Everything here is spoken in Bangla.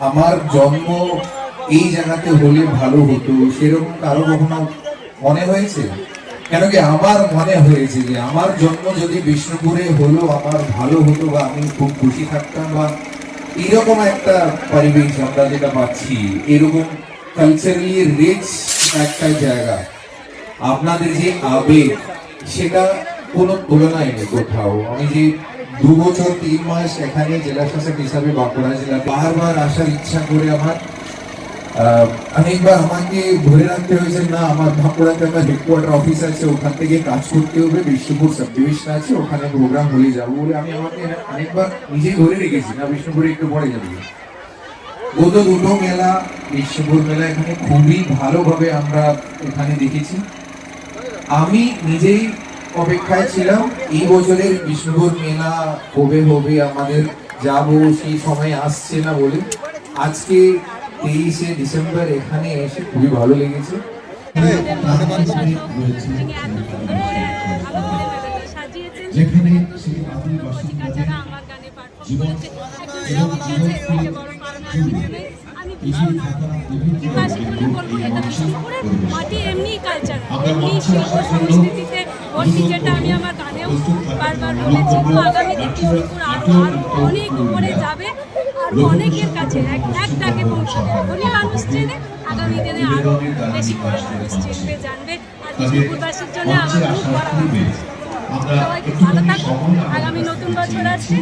আমার জন্ম এই জায়গাতে হলে ভালো হতো, সেরকম কারও কখনো মনে হয়েছে? কেন কি আমার মনে হয়েছে যে আমার জন্ম যদি বিষ্ণুপুরে হলো, আমার ভালো হতো বা আমি খুব খুশি থাকতাম বা এরকম একটা পরিবেশ আমরা যেটা পাচ্ছি, এরকম কালচারালি রিচ একটা জায়গা। আপনাদের যে আবেগ, সেটা কোনো তুলনায় নেই কোথাও। আমি যে দু বছর, তিন মাস এখানে জেলা শাসক হিসাবে বাঁকুড়া জেলা। বারবার আসার ইচ্ছা করে আমার। অনেকবার আমাকে ধরে রাখতে হয়েছে, না, আমার বাঁকুড়াতে আমার হেডকোয়ার্টার অফিস আছে, ওখান থেকে কাজ করতে হবে, বিষ্ণুপুর সাব আছে, ওখানে প্রোগ্রাম হলে যাব বলে আমি আমাকে অনেকবার নিজেই ধরে রেখেছি, না বিষ্ণুপুরে একটু পরে যাব। গত দুটো মেলা, বিষ্ণুপুর মেলা এখানে খুবই ভালোভাবে আমরা এখানে দেখেছি। আমি নিজেই অপেক্ষায় ছিলাম। এই বছরের বিষ্ণুপুর মেলা কবে হবে আমাদের যাব সেই সময় আসছে না বলে। আজকে তেইশে ডিসেম্বর এখানে এসে খুবই ভালো লেগেছে। যেখানে সেই আদিম বাসিন্দাদের আমার করেছে যেটা আমি আমার গানেও বারবার বলেছি, তো আগামীতে বিষ্ণুপুর আরও আরও অনেক উপরে যাবে আর অনেকের কাছে এক এক ডাকে পৌঁছাবে এখনই মানুষ চেনে, আগামী দিনে আরও বেশি করে মানুষ চিনবে, জানবে। আর বিষ্ণুপুরবাসীর জন্য আমার খুব বড় সবাইকে ভালো থাকুন। আগামী নতুন বছর আসছে।